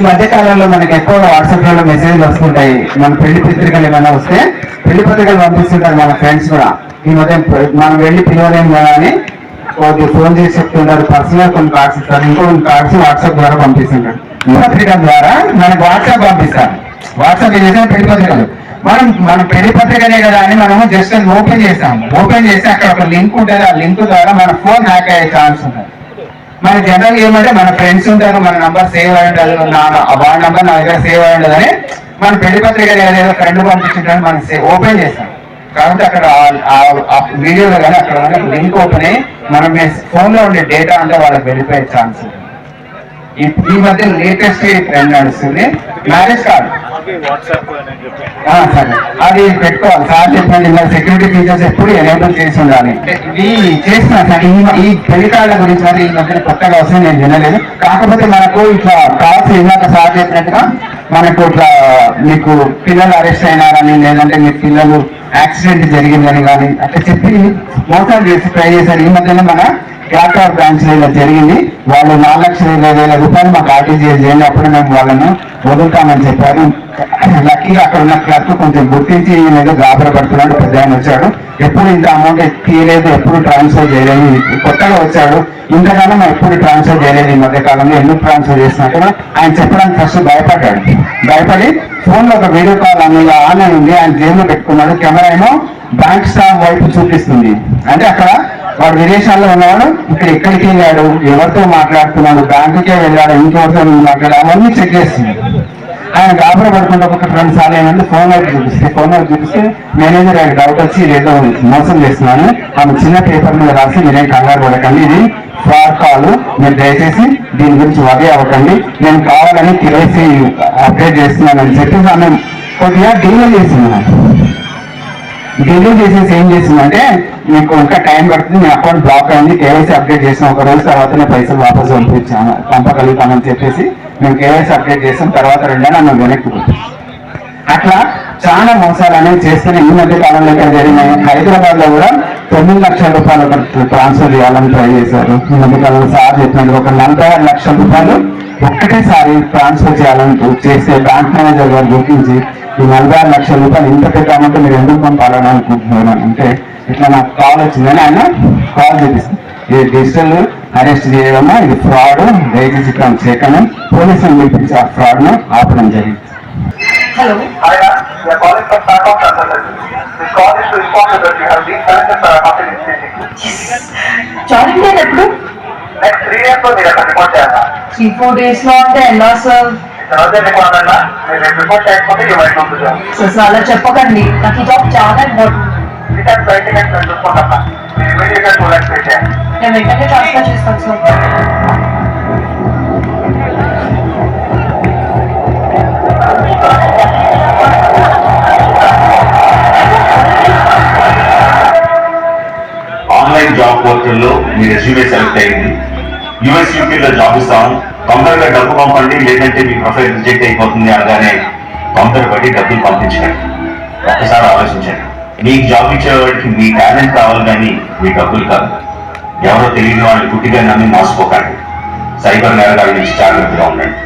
ఈ మధ్య కాలంలో మనకి ఎక్కువగా వాట్సాప్లో మెసేజ్లు వస్తుంటాయి. మన పెళ్ళి పత్రికలు ఏమైనా వస్తే పెళ్ళి పత్రికలు పంపిస్తుంటారు మన ఫ్రెండ్స్ కూడా. ఈ మధ్య మనం వెళ్ళి పిలవలేము కదా అని కొద్దిగా ఫోన్ చేసి చెప్తుంటారు. పర్సనల్ కొన్ని కార్డ్స్ ఇస్తారు. ఇంకో కొన్ని కార్డ్స్ వాట్సాప్ ద్వారా పంపిస్తుంటారు. ఈ పత్రిక ద్వారా మనకు వాట్సాప్ పంపిస్తారు. వాట్సాప్ చేసిన పెళ్ళి పత్రికలు. మనం మన పెళ్ళి పత్రికనే కదా అని మనము జస్ట్ ఓపెన్ చేస్తాం ఓపెన్ చేసి అక్కడ ఒక లింక్ ఉంటుంది. ఆ లింక్ ద్వారా మన ఫోన్ హ్యాక్ అయ్యే ఛాన్స్ ఉంటుంది. మన జనరల్ ఏమంటే మన ఫ్రెండ్స్ ఉంటారు మన నంబర్ సేవ్ అయి ఉండదు నా వాళ్ళ నంబర్ నా దగ్గర సేవ్ అయి ఉండదు అని మన పెళ్ళి పత్రిక ఏదో ఫ్రెండ్ పంపించుంటారు మనం ఓపెన్ చేస్తాం. కాబట్టి అక్కడ వీడియోలో కానీ అక్కడ లింక్ ఓపెన్ అయ్యి మనం ఫోన్లో ఉండే డేటా అంతా వాళ్ళకి వెళ్ళిపోయే ఛాన్స్ ఈ- ఈ మధ్య లేటెస్ట్ ట్రెండ్ నడుస్తుంది. మ్యారేజ్ కార్డ్ సరే. అది పెట్టుకోవాలి. సార్ చెప్పండి ఇలా సెక్యూరిటీ ఫీచర్స్ ఎప్పుడు ఎనేబుల్ చేసి ఉండాలి? ఇవి చేసిన సార్ ఈ ఈ పెళ్ళి కార్డుల గురించి మరి ఈ మధ్య కొత్తగా వస్తే నేను వినలేదు. కాకపోతే మనకు ఇట్లా కాల్స్ ఇందాక సార్ చెప్పినట్టుగా మనకు ఇట్లా మీకు పిల్లలు అరెస్ట్ అయినారని లేదంటే మీ పిల్లలు యాక్సిడెంట్ జరిగిందని కానీ అట్లా చెప్పి మోసాలు చేసి ట్రై చేశారు. ఈ మధ్యనే మన క్లాక్టార్ బ్రాంచ్ జరిగింది. వాళ్ళు నాలుగు లక్షల ఇరవై వేల రూపాయలు మాకు ఆర్టీజీఎస్ చేయండి అప్పుడు మేము వాళ్ళను వదులుతామని చెప్పారు. లక్కీగా అక్కడ ఉన్న క్లర్క్ కొంచెం గుర్తించి ఈయన ఏదో గాబర పడుతున్నాడు పెద్ద ఆయన వచ్చాడు. ఎప్పుడు ఇంత అమౌంట్ తీయలేదు ఎప్పుడు ట్రాన్స్ఫర్ చేయలేదు కొత్తగా వచ్చాడు. ఇంతకాలం ఎప్పుడు ట్రాన్స్ఫర్ చేయలేదు ఈ మధ్య కాలంలో ఎందుకు ట్రాన్స్ఫర్ చేసినట్టు ఆయన చెప్పడానికి ఫస్ట్ భయపడ్డాడు. భయపడి ఫోన్లో ఒక వీడియో కాల్ అనేది ఆన్లైన్ ఉంది ఆయన జేబులో పెట్టుకున్నాడు. కెమెరా ఏమో బ్యాంక్ స్టాఫ్ వైపు చూపిస్తుంది. అంటే అక్కడ వాడు విదేశాల్లో ఉన్నవాడు ఇక్కడ ఎక్కడికి వెళ్ళాడు ఎవరితో మాట్లాడుతున్నాడు బ్యాంకుకే వెళ్ళాడు ఇంకెవరితో మాట్లాడాడు అవన్నీ చెక్ చేస్తున్నాడు. ఆయన గాబరా పడుకుంటే ఒక రెండు సార్లు ఏమంటే ఫోన్ వైపు చూపిస్తే ఫోన్ వైపు చూపిస్తే మేనేజర్ ఆయన డౌట్ వచ్చి ఏదో మోసం చేస్తున్నాను. ఆమె చిన్న పేపర్ మీద రాసి మీరేం కంగారు పడకండి ఇది ఫ్రాడ్ కాల్ మీరు దయచేసి దీని గురించి వదే అవ్వకండి. నేను కావాలని కేవైసీ అప్డేట్ చేస్తున్నానని చెప్పి ఆమె కొద్దిగా డీల్ చేసింది. డిలే చేసేసి ఏం చేసిందంటే మీకు ఇంకా టైం పడుతుంది మీ అకౌంట్ బ్లాక్ అయింది కేవైసీ అప్డేట్ చేసిన ఒక రోజు తర్వాతనే పైసలు వాపస్ పంపించాను పంపగలుగుతామని చెప్పేసి మేము కేవైసీ అప్డేట్ చేసిన తర్వాత రెండో నన్ను వెనక్కి అట్లా చాలా మోసాలు అనేవి చేస్తేనే ఈ మధ్య కాలంలో ఇక్కడ జరిగినాయి? హైదరాబాద్లో కూడా తొమ్మిది లక్షల రూపాయలు ట్రాన్స్ఫర్ చేయాలని ట్రై చేశారు. ఈ మధ్య కాలంలో సార్ చెప్పినట్టు ఒక నలభై లక్షల రూపాయలు ఒక్కటేసారి ట్రాన్స్ఫర్ చేయాలని చేస్తే బ్యాంక్ మేనేజర్ గారు గుర్తించి ఈ నలభై ఆరు లక్షల రూపాయలు ఇంత పెద్ద అమౌంట్ మీరు ఎందుకు పంపాలని అనుకుంటున్నారు అని అంటే ఇట్లా నాకు కాల్ వచ్చిందని ఆయన కాల్ చేపిస్తుంది ఇది డిజిటల్ అరెస్ట్ చేయడమా ఇది ఫ్రాడ్ దయచేసి ఇక్కడ చేయకని పోలీసులు పిలిపించి ఆ ఫ్రాడ్ను ఆపడం జరిగింది. Hi, ma'am. నెక్స్ట్ త్రీ డేస్లో మీరు అక్కడ రిపోర్ట్ చేయాలి త్రీ ఫోర్ డేస్లో అంటే ఎలా సార్ రిపోర్ట్ చేయకపోతే సార్ సార్ అలా చెప్పకండి నాకు ఈ జాబ్ చాలా ఇంపార్టెంట్ రిటర్న్ చూసుకుంటాం ఇమీడియట్గా నేను వెంటనే ట్రాన్స్ఫర్ చేస్తాను సార్ ఆన్లైన్ జాబ్ పోర్టల్లో మీ రెజ్యూమే సెలెక్ట్ అయింది. యుఎస్ యూపీలో జాబ్ ఇస్తాం తొందరగా డబ్బు పంపండి లేదంటే మీ ప్రొఫైల్ రిజెక్ట్ అయిపోతుంది అనగానే తొందరపడి డబ్బులు పంపించండి. ఒక్కసారి ఆలోచించండి. మీకు జాబ్ ఇచ్చేవాడికి మీ టాలెంట్ కావాలి కానీ మీ డబ్బులు కాదు. ఎవరో తెలియని వాళ్ళు గుట్టిగా నమ్మి మోసపోకండి. సైబర్ నేరగాళ్ళ నుంచి జాగ్రత్తగా ఉండండి.